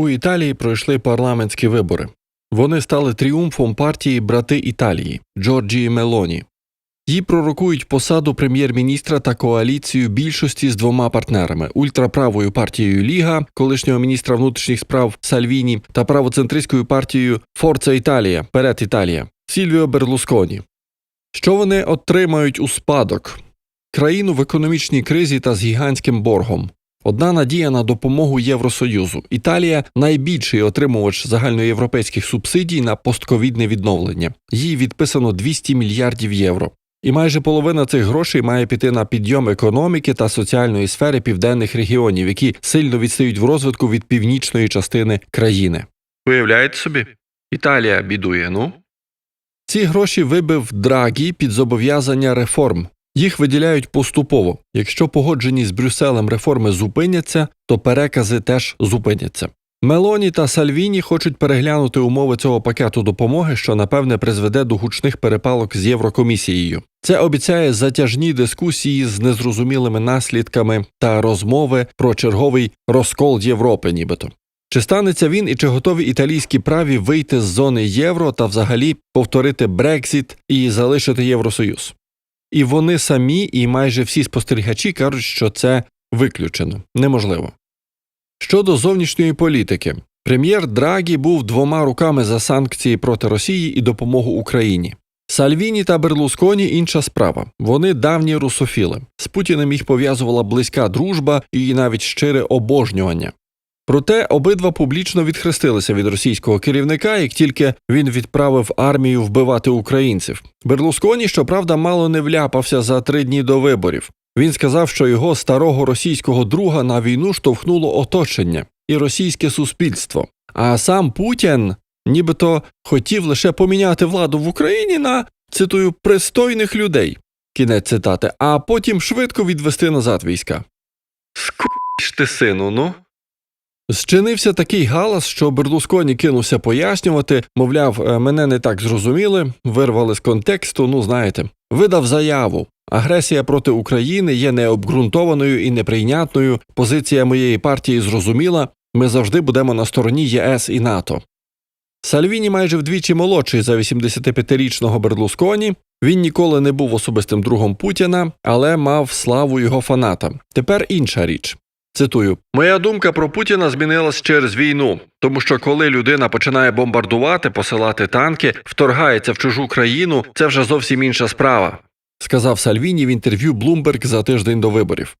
У Італії пройшли парламентські вибори. Вони стали тріумфом партії Брати Італії Джорджії Мелоні. Їй пророкують посаду прем'єр-міністра та коаліцію більшості з двома партнерами ультраправою партією Ліга, колишнього міністра внутрішніх справ Сальвіні та правоцентристською партією Форца Італія Перед Італія Сільвіо Берлусконі. Що вони отримають у спадок? Країну в економічній кризі та з гігантським боргом. Одна надія на допомогу Євросоюзу. Італія найбільший отримувач загальноєвропейських субсидій на постковідне відновлення. Їй відписано 200 мільярдів євро. І майже половина цих грошей має піти на підйом економіки та соціальної сфери південних регіонів, які сильно відстають в розвитку від північної частини країни. Уявляєте собі? Італія бідує, ну? Ці гроші вибив Драгі під зобов'язання реформ. Їх виділяють поступово. Якщо погоджені з Брюсселем реформи зупиняться, то перекази теж зупиняться. Мелоні та Сальвіні хочуть переглянути умови цього пакету допомоги, що напевне призведе до гучних перепалок з Єврокомісією. Це обіцяє затяжні дискусії з незрозумілими наслідками та розмови про черговий розкол Європи, нібито. Чи станеться він і чи готові італійські праві вийти з зони євро та взагалі повторити Брекзіт і залишити Євросоюз? І вони самі, і майже всі спостерігачі кажуть, що це виключено неможливо. Щодо зовнішньої політики, прем'єр Драгі був двома руками за санкції проти Росії і допомогу Україні. Сальвіні та Берлусконі інша справа. Вони давні русофіли. З Путіним їх пов'язувала близька дружба і навіть щире обожнювання. Проте обидва публічно відхрестилися від російського керівника, як тільки він відправив армію вбивати українців. Берлусконі, щоправда, мало не вляпався за три дні до виборів. Він сказав, що його старого російського друга на війну штовхнуло оточення і російське суспільство. А сам Путін нібито хотів лише поміняти владу в Україні на цитую пристойних людей. Кінець цитати, а потім швидко відвести назад війська. Скуч сину, ну. Зчинився такий галас, що Берлусконі кинувся пояснювати, мовляв, «Е, мене не так зрозуміли, вирвали з контексту, ну знаєте, видав заяву. Агресія проти України є необґрунтованою і неприйнятною. Позиція моєї партії зрозуміла. Ми завжди будемо на стороні ЄС і НАТО. Сальвіні майже вдвічі молодший за 85-річного Берлусконі. Він ніколи не був особистим другом Путіна, але мав славу його фаната. Тепер інша річ. Цитую: Моя думка про Путіна змінилась через війну, тому що коли людина починає бомбардувати, посилати танки, вторгається в чужу країну, це вже зовсім інша справа, сказав Сальвіні в інтерв'ю Bloomberg за тиждень до виборів.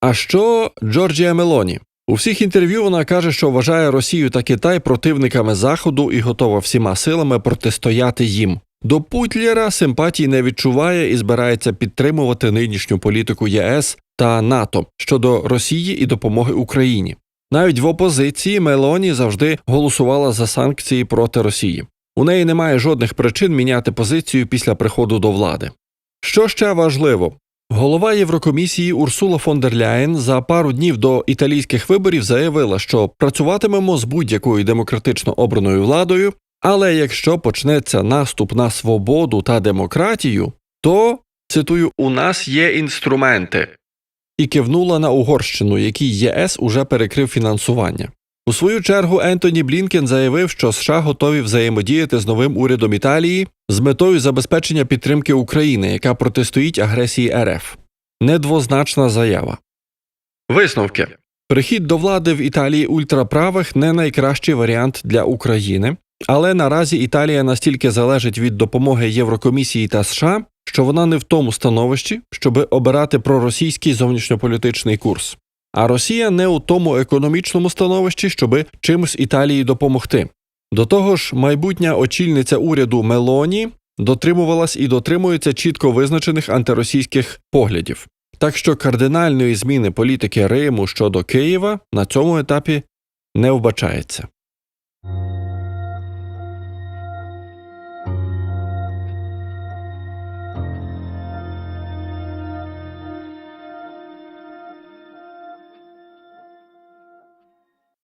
А що Джорджія Мелоні? У всіх інтерв'ю вона каже, що вважає Росію та Китай противниками Заходу і готова всіма силами протистояти їм. До Путлєра симпатій не відчуває і збирається підтримувати нинішню політику ЄС та НАТО щодо Росії і допомоги Україні. Навіть в опозиції Мелоні завжди голосувала за санкції проти Росії. У неї немає жодних причин міняти позицію після приходу до влади. Що ще важливо? Голова Єврокомісії Урсула фон дер Ляєн за пару днів до італійських виборів заявила, що працюватимемо з будь-якою демократично обраною владою, але якщо почнеться наступ на свободу та демократію, то цитую, у нас є інструменти. І кивнула на Угорщину, якій ЄС уже перекрив фінансування. У свою чергу Ентоні Блінкен заявив, що США готові взаємодіяти з новим урядом Італії з метою забезпечення підтримки України, яка протистоїть агресії РФ. Недвозначна заява. Висновки прихід до влади в Італії ультраправих не найкращий варіант для України, але наразі Італія настільки залежить від допомоги Єврокомісії та США, що вона не в тому становищі, щоби обирати проросійський зовнішньополітичний курс. А Росія не у тому економічному становищі, щоби чимось Італії допомогти. До того ж, майбутня очільниця уряду Мелоні дотримувалась і дотримується чітко визначених антиросійських поглядів. Так що кардинальної зміни політики Риму щодо Києва на цьому етапі не вбачається.